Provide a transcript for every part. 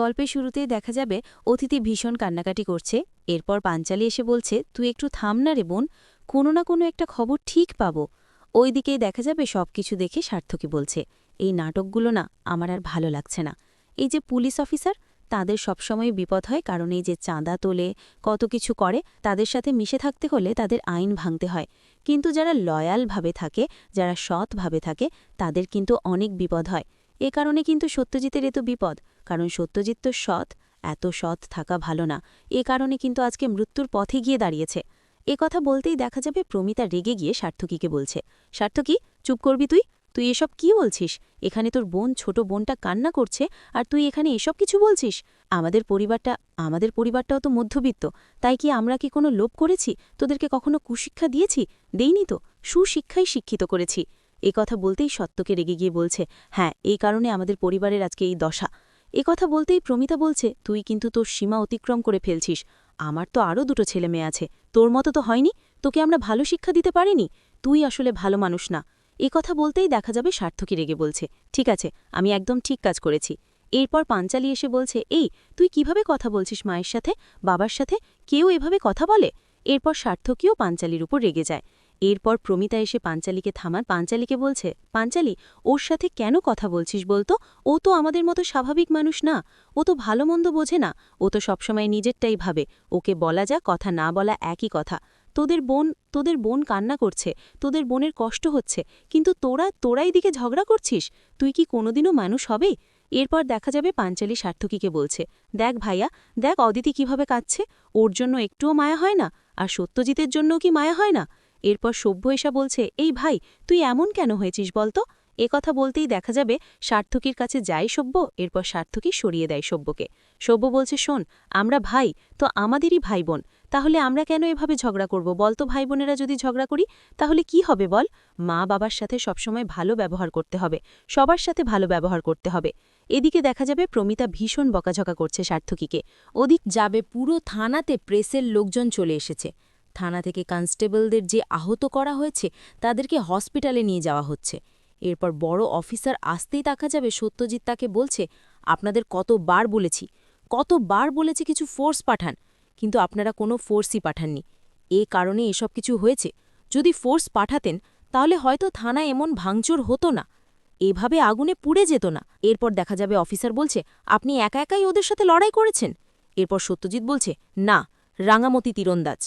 গল্পের শুরুতেই দেখা যাবে অতিথি ভীষণ কান্নাকাটি করছে। এরপর পাঞ্চালি এসে বলছে, তুই একটু থাম না রে বোন, কোনো না কোনো একটা খবর ঠিক পাবো। ওই দিকেই দেখা যাবে সবকিছু দেখে সার্থকী বলছে, এই নাটকগুলো না আমার আর ভালো লাগছে না। এই যে পুলিশ অফিসার, তাদের সবসময় বিপদ হয়, কারণ এই যে চাঁদা তোলে, কত কিছু করে, তাদের সাথে মিশে থাকতে হলে তাদের আইন ভাঙতে হয়। কিন্তু যারা লয়ালভাবে থাকে, যারা সৎভাবে থাকে, তাদের কিন্তু অনেক বিপদ হয়। এ কারণে কিন্তু সত্যজিতের এত বিপদ। কারণ সত্যজিৎ তো সৎ, এত সৎ থাকা ভালো না। এ কারণে কিন্তু আজকে মৃত্যুর পথে গিয়ে দাঁড়িয়েছে। এ কথা বলতেই দেখা যাবে প্রমিতা রেগে গিয়ে সার্থকীকে বলছে, সার্থকী, চুপ করবি তুই? তুই এসব কি বলছিস? এখানে তোর বোন, ছোট বোনটা কান্না করছে, আর তুই এখানে এসব কিছু বলছিস? আমাদের পরিবারটা, আমাদের পরিবারটাও তো মধ্যবিত্ত, তাই কি আমরা কি কোনো লোভ করেছি? তোদেরকে কখনো কুশিক্ষা দিয়েছি? দেইনি তো। সুশিক্ষাই শিক্ষিত করেছি। এ কথা বলতেই সত্যকে রেগে গিয়ে বলছে হ্যাঁ এই কারণে আমাদের পরিবারের আজকে এই দশা। এ কথা বলতেই প্রমিতা বলছে, তুই কিন্তু তোর সীমা অতিক্রম করে ফেলছিস। আমার তো আরও দুটো ছেলে মেয়ে আছে। তোর মতো তো হয়নি। তোকে আমরা ভালো শিক্ষা দিতে পারিনি। তুই আসলে ভালো মানুষ না। এ কথা বলতেই দেখা যাবে সার্থকী রেগে বলছে, ঠিক আছে, আমি একদম ঠিক কাজ করেছি। এরপর পাঞ্চালি এসে বলছে, এই, তুই কীভাবে কথা বলছিস মায়ের সাথে, বাবার সাথে? কেউ এভাবে কথা বলে? এরপর সার্থকীও পাঞ্চালির উপর রেগে যায়। এরপর প্রমিতা এসে পাঞ্চালিকে থামান পাঞ্চালিকে বলছে, পাঞ্চালি, ওর সাথে কেন কথা বলছিস বলতো? ও তো আমাদের মতো স্বাভাবিক মানুষ না। ও তো ভালো মন্দ বোঝে না। ও তো সবসময় নিজেরটাই ভাবে। ওকে বলা যা কথা না বলা একই কথা। তোদের বোন তোদের বোন কান্না করছে, তোদের বোনের কষ্ট হচ্ছে, কিন্তু তোরা, তোরাই দিকে ঝগড়া করছিস? তুই কি কোনোদিনও মানুষ হবে? এরপর দেখা যাবে পাঞ্চালি সার্থকীকে বলছে, দেখ ভাইয়া, দেখ অদিতি কীভাবে কাঁদছে। ওর জন্য একটুও মায়া হয় না, আর সত্যজিতের জন্যও কি মায়া হয় না? এরপর সভ্য এসা বলছে, এই ভাই, তুই এমন কেন হয়েছিস বলতো? এ কথা বলতেই দেখা যাবে সার্থকীর কাছে যায় সভ্য, এরপর সার্থকী সরিয়ে দেয় সভ্যকে। সভ্য বলছে, শোন, আমরা ভাই, তো আমাদেরই ভাই বোন তাহলে আমরা কেন এভাবে ঝগড়া করব? বলতো ভাই বোনেরা যদি ঝগড়া করি, তাহলে কি হবে বল? মা বাবার সাথে সবসময় ভালো ব্যবহার করতে হবে, সবার সাথে ভালো ব্যবহার করতে হবে। এদিকে দেখা যাবে প্রমিতা ভীষণ বকাঝকা করছে সার্থকীকে। ওদিক যাবে পুরো থানাতে প্রেসের লোকজন চলে এসেছে। থানা থেকে কনস্টেবলদের যে আহত করা হয়েছে, তাদেরকে হসপিটালে নিয়ে যাওয়া হচ্ছে। এরপর বড় অফিসার আসতেই দেখা যাবে, সত্যজিৎ তাকে বলছে, আপনাদের কতবার বলেছি, কতবার বলেছে কিছু ফোর্স পাঠান, কিন্তু আপনারা কোনো ফোর্সই পাঠাননি। এ কারণে এসব কিছু হয়েছে। যদি ফোর্স পাঠাতেন, তাহলে হয়তো থানায় এমন ভাঙচুর হতো না। এভাবে আগুনে পুড়ে যেত না। এরপর দেখা যাবে, অফিসার বলছে, আপনি একা একাই ওদের সাথে লড়াই করেছেন? এরপর সত্যজিৎ বলছে, না, রাঙামতি তীরন্দাজ।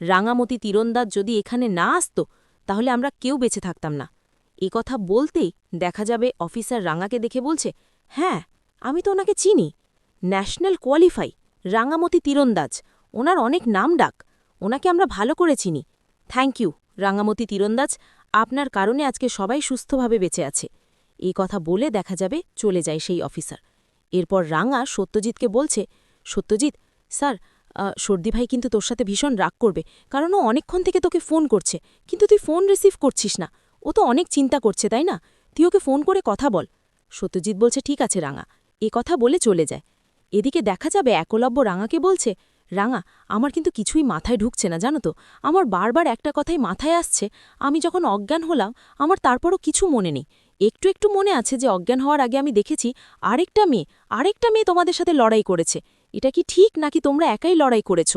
রাঙামতি তীরন্দাজ যদি এখানে না আসত, তাহলে আমরা কেউ বেঁচে থাকতাম না। এ কথা বলতেই দেখা যাবে অফিসার রাঙাকে দেখে বলছে হ্যাঁ আমি তো ওনাকে চিনি। ন্যাশনাল কোয়ালিফাই, রাঙামতি তীরন্দাজ। ওনার অনেক নাম ডাক। ওনাকে আমরা ভালো করে চিনি। থ্যাংক ইউ, রাঙামতি তীরন্দাজ। আপনার কারণে আজকে সবাই সুস্থভাবে বেঁচে আছে। এই কথা বলে দেখা যাবে চলে যায় সেই অফিসার। এরপর রাঙা সত্যজিৎকে বলছে, সত্যজিৎ, স্যার সর্দি ভাই কিন্তু তোর সাথে ভীষণ রাগ করবে, কারণ ও অনেকক্ষণ থেকে তোকে ফোন করছে, কিন্তু তুই ফোন রিসিভ করছিস না। ও তো অনেক চিন্তা করছে, তাই না? তুই ওকে ফোন করে কথা বল। সত্যজিৎ বলছে, ঠিক আছে, রাঙা। এ কথা বলে চলে যায়। এদিকে দেখা যাবে একলব্য রাঙাকে বলছে, রাঙা, আমার কিন্তু কিছুই মাথায় ঢুকছে না, জানো তো? আমার বারবার একটা কথাই মাথায় আসছে, আমি যখন অজ্ঞান হলাম, আমার তারপরও কিছু মনে নেই। একটু একটু মনে আছে যে অজ্ঞান হওয়ার আগে আমি দেখেছি, আরেকটা মেয়ে আরেকটা মেয়ে তোমাদের সাথে লড়াই করেছে। এটা কি ঠিক নাকি তোমরা একাই লড়াই করেছ?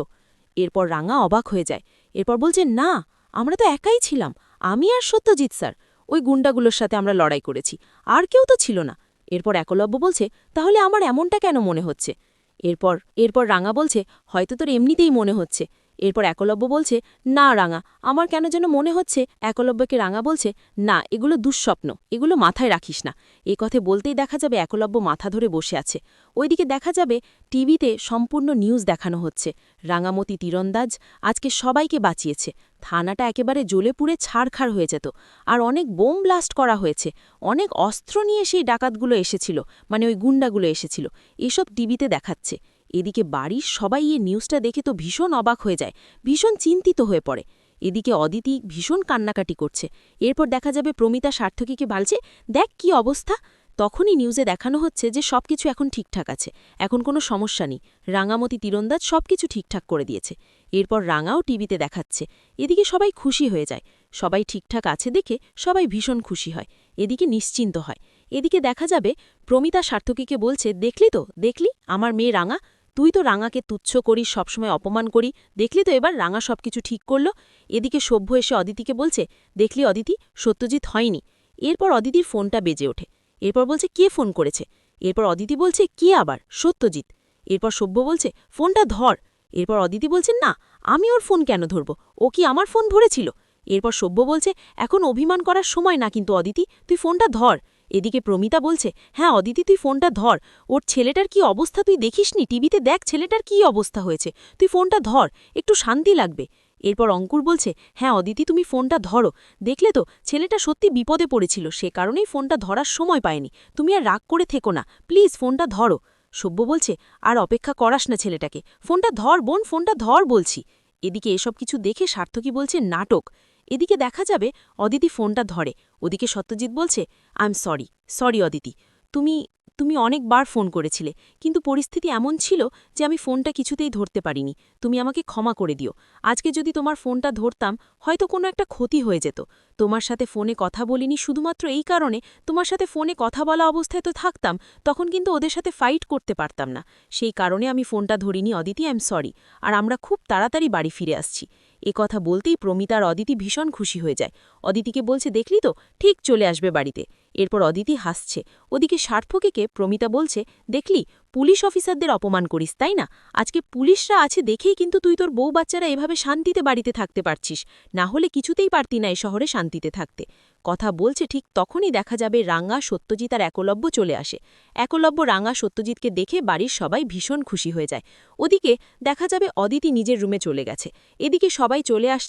এরপর রাঙা অবাক হয়ে যায়। এরপর বলছে, না, আমরা তো একাই ছিলাম। আমি আর সত্যজিৎ স্যার। ওই গুন্ডাগুলোর সাথে আমরা লড়াই করেছি। আর কেউ তো ছিল না। এরপর একলব্য বলছে, তাহলে আমার এমনটা কেন মনে হচ্ছে? এরপর এরপর রাঙা বলছে, হয়তো তোর এমনিতেই মনে হচ্ছে। এরপর একলব্য বলছে, না, রাঙা, আমার কেন যেন মনে হচ্ছে একলব্যকে রাঙা বলছে, না, এগুলো দুঃস্বপ্ন, এগুলো মাথায় রাখিস না। এ কথা বলতেই দেখা যাবে একলব্য মাথা ধরে বসে আছে। ওইদিকে দেখা যাবে টিভিতে সম্পূর্ণ নিউজ দেখানো হচ্ছে। রাঙামতি তীরন্দাজ আজকে সবাইকে বাঁচিয়েছে। থানাটা একেবারে জ্বলে পুড়ে ছাড়খাড় হয়ে যেত। আর অনেক বোম ব্লাস্ট করা হয়েছে। অনেক অস্ত্র নিয়ে সেই ডাকাতগুলো এসেছিল মানে ওই গুন্ডাগুলো এসেছিল। এসব টিভিতে দেখাচ্ছে। এদিকে বাড়ির সবাই এ নিউজটা দেখে তো ভীষণ অবাক হয়ে যায়, ভীষণ চিন্তিত হয়ে পড়ে। এদিকে অদিতি ভীষণ কান্নাকাটি করছে। এরপর দেখা যাবে প্রমিতা সার্থকীকে বালছে? দেখ কি অবস্থা। তখনই নিউজে দেখানো হচ্ছে যে সবকিছু এখন ঠিকঠাক আছে, এখন কোনো সমস্যা নেই। রাঙামতি তীরন্দাজ সবকিছু ঠিকঠাক করে দিয়েছে। এরপর রাঙাও টিভিতে দেখাচ্ছে। এদিকে সবাই খুশি হয়ে যায়। সবাই ঠিকঠাক আছে দেখে সবাই ভীষণ খুশি হয়। এদিকে নিশ্চিন্ত হয়। এদিকে দেখা যাবে প্রমিতা সার্থকীকে বলছে, দেখলি তো? দেখলি? আমার মেয়ে রাঙা? তুই তো রাঙাকে তুচ্ছ করিস, সবসময় অপমান করি দেখলি তো এবার রাঙা সবকিছু ঠিক করল। এদিকে সভ্য এসে অদিতিকে বলছে, দেখলি অদিতি, সত্যজিৎ হয়নি। এরপর অদিতির ফোনটা বেজে ওঠে। এরপর বলছে, কে ফোন করেছে? এরপর অদিতি বলছে, কে আবার? সত্যজিৎ। এরপর সভ্য বলছে, ফোনটা ধর। এরপর অদিতি বলছে, না, আমি ওর ফোন কেন ধরব? ও কি আমার ফোন ধরেছিল? এরপর সভ্য বলছে, এখন অভিমান করার সময় না কিন্তু অদিতি, তুই ফোনটা ধর। এদিকে প্রমিতা বলছে হ্যাঁ অদিতি, তুই ফোনটা ধর। ওর ছেলেটার কি অবস্থা তুই দেখিসনি? টিভিতে দেখ ছেলেটার কি অবস্থা হয়েছে। তুই ফোনটা ধর, একটু শান্তি লাগবে। এরপর অঙ্কুর বলছে হ্যাঁ অদিতি, তুমি ফোনটা ধরো। দেখলে তো, ছেলেটা সত্যি বিপদে পড়েছিল, সে কারণেই ফোনটা ধরার সময় পায়নি। তুমি আর রাগ করে থেকো না, প্লিজ ফোনটা ধরো। সভ্য বলছে, আর অপেক্ষা করাস না ছেলেটাকে। ফোনটা ধর বোন, ফোনটা ধর বলছি। এদিকে এসব কিছু দেখে সার্থকী বলছে, নাটক। এদিকে দেখা যাবে অদিতি ফোনটা ধরে। ওদিকে সত্যজিৎ বলছে I am sorry sorry Aditi. তুমি তুমি অনেকবার ফোন করেছিলে, কিন্তু পরিস্থিতি এমন ছিল যে আমি ফোনটা কিছুতেই ধরতে পারিনি। তুমি আমাকে ক্ষমা করে দিও। আজকে যদি তোমার ফোনটা ধরতাম, হয়তো কোনো একটা ক্ষতি হয়ে যেত। তোমার সাথে ফোনে কথা বলিনি শুধুমাত্র এই কারণে তোমার সাথে ফোনে কথা বলা অবস্থায় তো থাকতাম, তখন কিন্তু ওদের সাথে ফাইট করতে পারতাম না। সেই কারণে আমি ফোনটা ধরিনি অদিতি আই এম সরি আর আমরা খুব তাড়াতাড়ি বাড়ি ফিরে আসছি। এ কথা বলতেই প্রমিতার অদিতি ভীষণ খুশি হয়ে যায়। অদিতিকে বলছে, দেখলি তো? ঠিক চলে আসবে বাড়িতে। এরপর অদিতি হাসছে। ওদিকে সার্থকেকে প্রমিতা বলছে, দেখলি, পুলিশ অফিসারদের অপমান করিস, তাই না? আজকে পুলিশরা আছে দেখেই কিন্তু তুই তোর বউ বাচ্চারা এভাবে শান্তিতে বাড়িতে থাকতে পারছিস। না হলে কিছুতেই পারতি না এ শহরে শান্তিতে থাকতে। কথা বলছে ঠিক তখনই দেখা যাবে রাঙা সত্যজিৎ আর একলব্য চলে আসে। একলব্য রাঙা সত্যজিৎকে দেখে বাড়ির সবাই ভীষণ খুশি হয়ে যায়। ওদিকে দেখা যাবে অদিতি নিজের রুমে চলে গেছে। এদিকে সবাই চলে আস